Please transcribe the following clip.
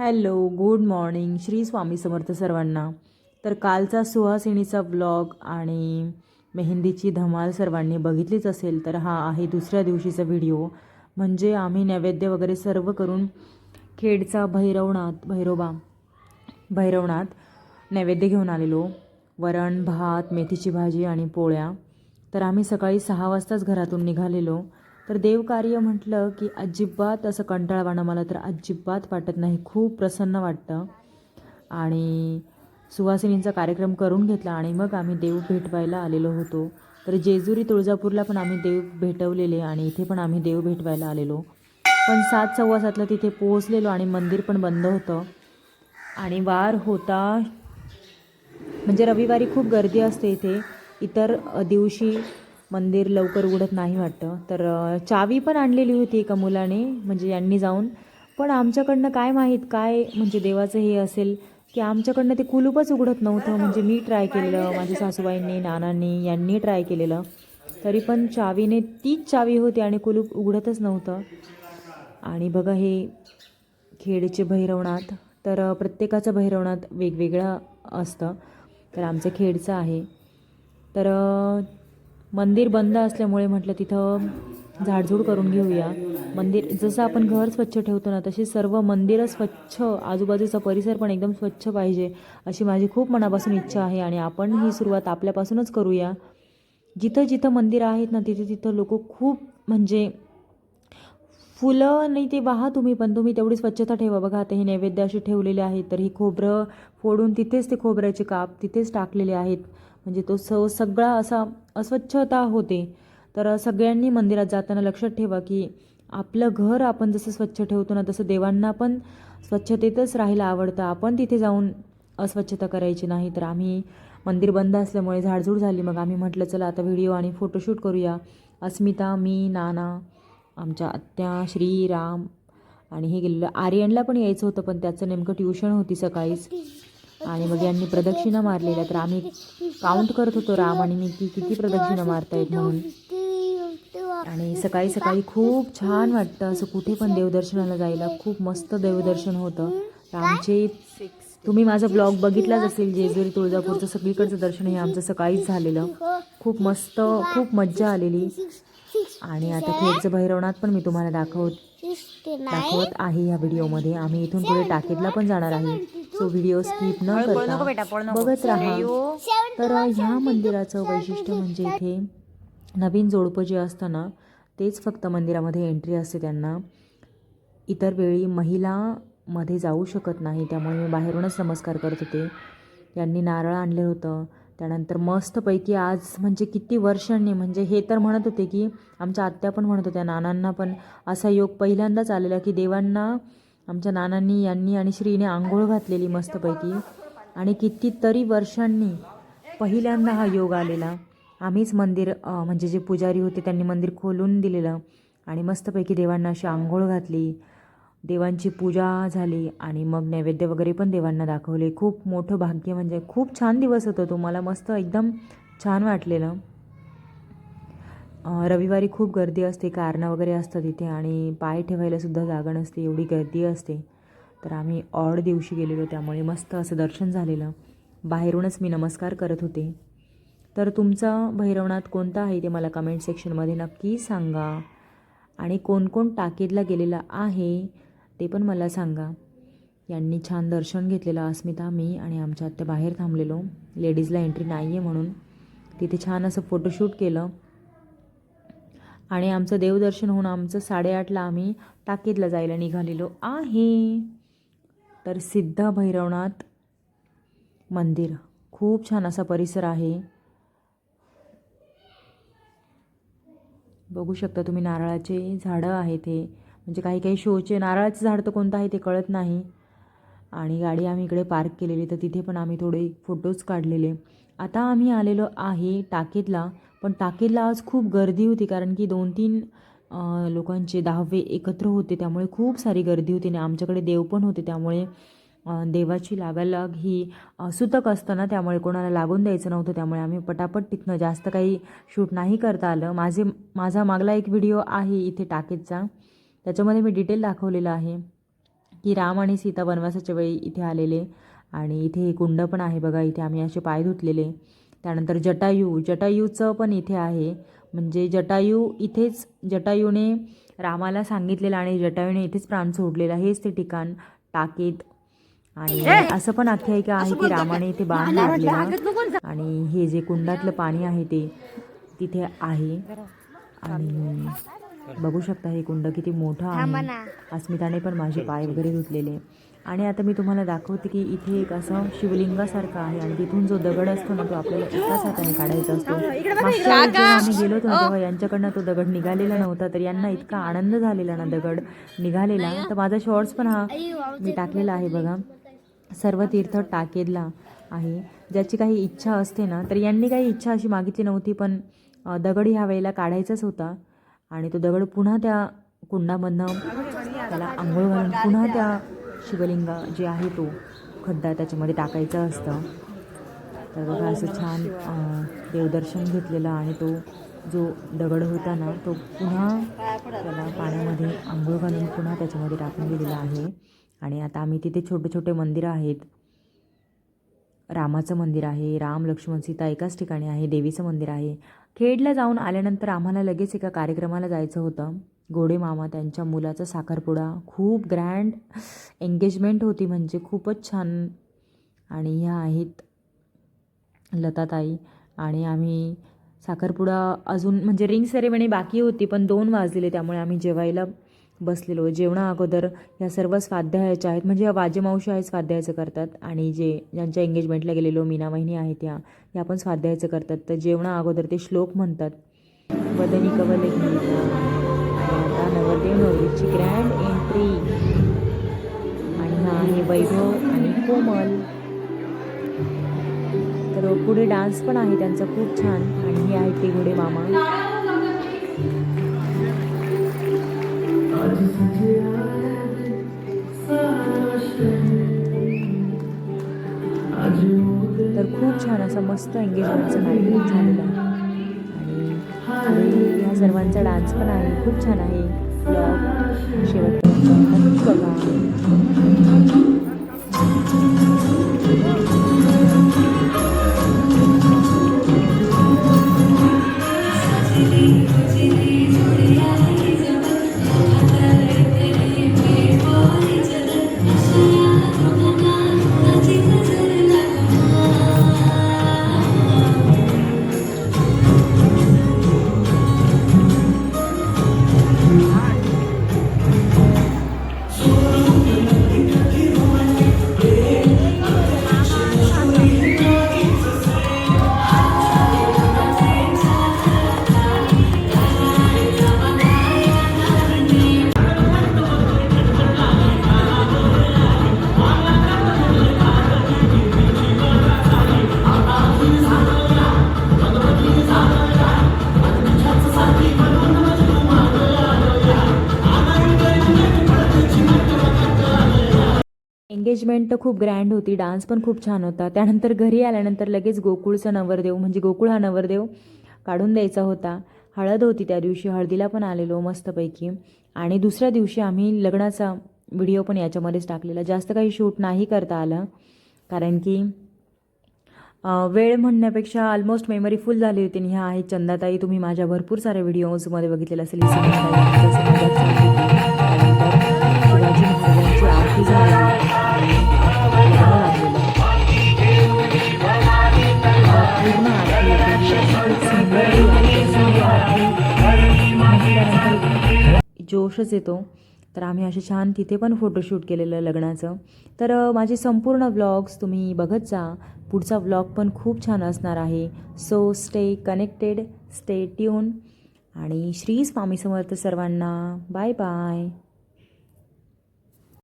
Hello good morning. Shri Swami Samarth सर्वांना. तर कालचा सुहासिनीचा ब्लॉग आणि मेहंदीची धमाल सर्वांनी बघितलीच असेल तर हा आहे दुसऱ्या दिवशीचा व्हिडिओ. म्हणजे आम्ही नैवेद्य वगैरे सर्व करून खेडचा भैरवनाथ भैरोबा भैरवनाथ नैवेद्य घेऊन आलेलो. वरण भात मेथीची भाजी आणि पोळ्या. तर आम्ही सकाळी सहा वाजताच घरातून निघालेलो. तर देवकार्य म्हटलं की अजिबात असं कंटाळवाणं मला तर अजिबात वाटत नाही. खूप प्रसन्न वाटतं. आणि सुवासिनींचा कार्यक्रम करून घेतला आणि मग आम्ही देव भेटवायला आलेलो होतो. तर जेजुरी तुळजापूरला पण आम्ही देव भेटवलेले आणि इथे पण आम्ही देव भेटवायला आलेलो. पण सात सव्वा सातला तिथे पोहोचलेलो आणि मंदिर पण बंद होतं. आणि वार होता. म्हणजे रविवारी खूप गर्दी असते इथे. इतर दिवशी मंदिर लवकर उघडत नाही वाटतं. तर चावी पण आणलेली होती एका मुलाने म्हणजे यांनी जाऊन. पण आमच्याकडनं काय माहीत काय म्हणजे देवाचं हे असेल की आमच्याकडनं ते कुलूपच उघडत नव्हतं. म्हणजे मी ट्राय केलेलं माझ्या सासूबाईंनी नानांनी यांनी ट्राय केलेलं. तरी पण चावीने तीच चावी होती आणि कुलूप उघडतच नव्हतं. आणि बघा हे खेडचे भैरवनाथ. तर प्रत्येकाचं भैरवनाथ वेगवेगळं असतं. तर आमचं खेडचं आहे. तर मंदिर बंद असल्यामुळे म्हटलं तिथं झाडझूड करून घेऊया. मंदिर जसं आपण घर स्वच्छ ठेवतो ना तशी सर्व मंदिरं स्वच्छ आजूबाजूचा परिसर पण एकदम स्वच्छ पाहिजे अशी माझी खूप मनापासून इच्छा आहे आणि आपण ही सुरुवात आपल्यापासूनच करूया. जिथं जिथं मंदिरं आहेत ना तिथे तिथं लोक खूप म्हणजे फुलं नाही ते वाहा तुम्ही पण तुम्ही तेवढी स्वच्छता ठेवा. बघा आता हे नैवेद्य असे ठेवलेले आहेत तर ही खोबरं फोडून तिथेच ते खोबऱ्याचे काप तिथेच टाकलेले आहेत. म्हणजे तो स सगळा असा अस्वच्छता होते. तर सगळ्यांनी मंदिरात जाताना लक्षात ठेवा की आपलं घर आपण जसं स्वच्छ ठेवतो ना तसं देवांना पण स्वच्छतेतच राहायला आवडतं. आपण तिथे जाऊन अस्वच्छता करायची नाही तर आम्ही मंदिर बंद असल्यामुळे झाडझूड झाली. मग आम्ही म्हटलं चला आता व्हिडिओ आणि फोटोशूट करूया. अस्मिता मी नाना आमच्या आत्या श्रीराम आणि हे गेलेलं. आर्यनला पण यायचं होतं पण त्याचं नेमकं ट्युशन होती सकाळीच. आणि मग यांनी प्रदक्षिणा मारलेल्या तर आम्ही काउंट करत होतो राम आणि मी की किती प्रदक्षिणा मारतायत म्हणून. आणि सकाळी सकाळी खूप छान वाटतं असं कुठे पण देवदर्शनाला जायला. खूप मस्त देवदर्शन होतं. तर आमचे तुम्ही माझा ब्लॉग बघितलाच असेल जेजुरी तुळजापूरचं सगळीकडचं दर्शन हे आमचं सकाळीच झालेलं. खूप मस्त खूप मज्जा आलेली. आणि आता खेडचं भैरवनाथ पण मी तुम्हाला दाखवत दाखवत आहे या व्हिडिओमध्ये आम्ही इथून पुढे टाकीतला पण जाणार आहे. सो व्हिडिओ स्किप न करता बघत राहा. तर ह्या मंदिराचं वैशिष्ट्य म्हणजे इथे नवीन जोडपं जे असतं ना तेच फक्त मंदिरामध्ये एंट्री असते त्यांना. इतर वेळी महिला मध्ये जाऊ शकत नाही त्यामुळे मी बाहेरूनच नमस्कार करत होते. यांनी नारळ आणलं होतं. त्यानंतर मस्तपैकी आज म्हणजे किती वर्षांनी म्हणजे हे तर म्हणत होते की आमच्या आत्या पण म्हणत होत्या नानांना पण असा योग पहिल्यांदाच आलेला की देवांना आमच्या नानांनी यांनी आणि श्रीने आंघोळ घातलेली मस्तपैकी. आणि कितीतरी वर्षांनी पहिल्यांदा हा योग आलेला. आम्हीच मंदिर म्हणजे जे पुजारी होते त्यांनी मंदिर खोलून दिलेलं. आणि मस्तपैकी देवांना अशी आंघोळ घातली. देवांची पूजा झाली आणि मग नैवेद्य वगैरे पण देवांना दाखवले. खूप मोठं भाग्य म्हणजे खूप छान दिवस होतं तो. मला मस्त एकदम छान वाटलेलं. रविवारी खूप गर्दी असते कारणं वगैरे असतात तिथे आणि पाय ठेवायला सुद्धा जागा नसते एवढी गर्दी असते. तर आम्ही ऑड दिवशी गेलेलो त्यामुळे मस्त असं दर्शन झालेलं. बाहेरूनच मी नमस्कार करत होते. तर तुमचा भैरवनाथ कोणता आहे ते मला कमेंट सेक्शनमध्ये नक्की सांगा. आणि कोण कोण टाकीदला गेलेला आहे ते पण मला सांगा. यांनी छान दर्शन घेतलेलं अस्मिता मी आणि आमच्या आत्या बाहेर थांबलेलो. लेडीजला एंट्री नाही आहे म्हणून. तिथे छान असं फोटोशूट केलं. आणि आमचं देवदर्शन होऊन आमचं साडेआठला आम्ही टाकीदला जायला निघालेलो आहे. तर सिद्ध भैरवनाथ मंदिर. खूप छान असा परिसर आहे. बघू शकता तुम्ही नारळाचे झाडं आहेत हे. म्हणजे काही काही शोचे नारळाचं झाड तर कोणतं आहे ते कळत नाही. आणि गाडी आम्ही इकडे पार्क केलेली तर तिथे पण आम्ही थोडे फोटोज काढलेले. आता आम्ही आलेलो आहे टाकीतला. पण टाकीदला आज खूप गर्दी होती कारण की दोन तीन लोकांचे दहावे एकत्र होते त्यामुळे खूप सारी गर्दी होती आणि आमच्याकडे देव पण होते त्यामुळे देवाची लागालाग ही सुतक असतं ना त्यामुळे कोणाला लागून द्यायचं नव्हतं त्यामुळे आम्ही पटापट तिथनं जास्त काही शूट नाही करता आलं. माझे माझा मागला एक व्हिडिओ आहे इथे टाकीदचा त्याच्यामध्ये मी डिटेल दाखवलेलं आहे की राम आणि सीता वनवासाच्या वेळी इथे आलेले आणि इथे हे कुंड पण आहे बघा इथे आम्ही असे पाय धुतलेले. त्यानंतर जटायू. जटायूचं पण इथे आहे. म्हणजे जटायू इथेच जटायूने रामाला सांगितलेलं आणि जटायूने इथेच प्राण सोडलेला हेच ते ठिकाण टाकेत. आणि असं पण आख्यायिका आहे की रामाने इथे बाण मारलेला आणि हे जे कुंडातलं पाणी आहे ते तिथे आहे. आणि बघू शकता हे कुंड किती मोठं आहे. अस्मिताने पण माझे पाय वगैरे धुतलेले. आणि आता मी तुम्हाला दाखवते की इथे एक असं शिवलिंगासारखं आहे आणि तिथून जो दगड असतो ना तो आपल्याला एकाच हाताने काढायचा असतो. मागच्या आम्ही गेलो होतो तेव्हा यांच्याकडनं तो दगड निघालेला नव्हता तर यांना इतका आनंद झालेला ना दगड निघालेला. तर माझा शॉर्ट्स पण हा मी टाकलेला आहे बघा. सर्व तीर्थ टाकेदला आहे. ज्याची काही इच्छा असते ना तर यांनी काही इच्छा अशी मागितली नव्हती पण दगड ह्या वेळेला काढायचाच होता. आणि तो दगड पुन्हा त्या कुंडामधनं त्याला आंघोळ घालून पुन्हा त्या शिवलिंग जे आहे तो खड्डा त्याच्यामध्ये टाकायचं असतं. तर बघा असं छान देवदर्शन घेतलेलं आणि तो. जो दगड होता ना तो पुन्हा त्याला पाण्यामध्ये आंघोळ घालून पुन्हा त्याच्यामध्ये टाकून दिलेला आहे. आणि आता आम्ही तिथे छोटे छोटे मंदिरं आहेत. रामाचं मंदिर आहे राम लक्ष्मण सीता एकाच ठिकाणी आहे देवीचं मंदिर आहे. खेडला जाऊन आल्यानंतर आम्हाला लगेच एका कार्यक्रमाला जायचं होतं. गोडे मामा त्यांच्या मुलाचा साखरपुडा. खूप ग्रँड एंगेजमेंट होती म्हणजे खूपच छान. आणि ह्या आहेत लताताई आणि आम्ही साखरपुडा अजून म्हणजे रिंग सेरेमनी बाकी होती पण दोन वाजलेले त्यामुळे आम्ही जेवायला बसलेलो. जेवणा अगोदर ह्या सर्व स्वाध्यायाच्या आहेत म्हणजे या वाजेमावशी आहे स्वाध्यायाचं करतात आणि जे ज्यांच्या एंगेजमेंटला गेलेलो मीना वहिनी आहेत त्या या पण स्वाध्यायाचं करतात. तर जेवणा अगोदर ते श्लोक म्हणतात. वदनी कवले गीता नवरीची ग्रँड एंट्री आणि हा आहे वैभव आणि कोमल. तर पुढे डान्स पण आहे त्यांचा खूप छान. आणि हे आहे ते मामा. तर खूप छान असा मस्त एंगेजमेंटचा कार्यक्रम झालेला आणि या ह्या सर्वांचा डान्स पण आहे खूप छान आहे. ब्लॉग शेवटपर्यंत बघा एंगेजमेंट तर खूप ग्रँड होती डान्स पण खूप छान होता. त्यानंतर घरी आल्यानंतर लगेच गोकुळचा नवरदेव म्हणजे गोकुळ हा नवरदेव काढून द्यायचा होता. हळद होती त्या दिवशी हळदीला पण आलेलो मस्तपैकी. आणि दुसऱ्या दिवशी आम्ही लग्नाचा व्हिडिओ पण याच्यामध्येच टाकलेला. जास्त काही शूट नाही करता आलं कारण की वेळ म्हणण्यापेक्षा ऑलमोस्ट मेमरी फुल झाली होती. आणि ह्या आहेत चंदाताई तुम्ही माझ्या भरपूर साऱ्या व्हिडिओजमध्ये बघितलेलं असेल. आरती झाली पूर्ण आरती जोशच येतो. तर आम्ही असे छान तिथे पण फोटोशूट केलेलं लग्नाचं. तर माझे संपूर्ण व्लॉग्स तुम्ही बघत जा. पुढचा व्लॉग पण खूप छान असणार आहे. So stay connected stay tuned आणि श्री स्वामी समर्थ सर्वांना बाय बाय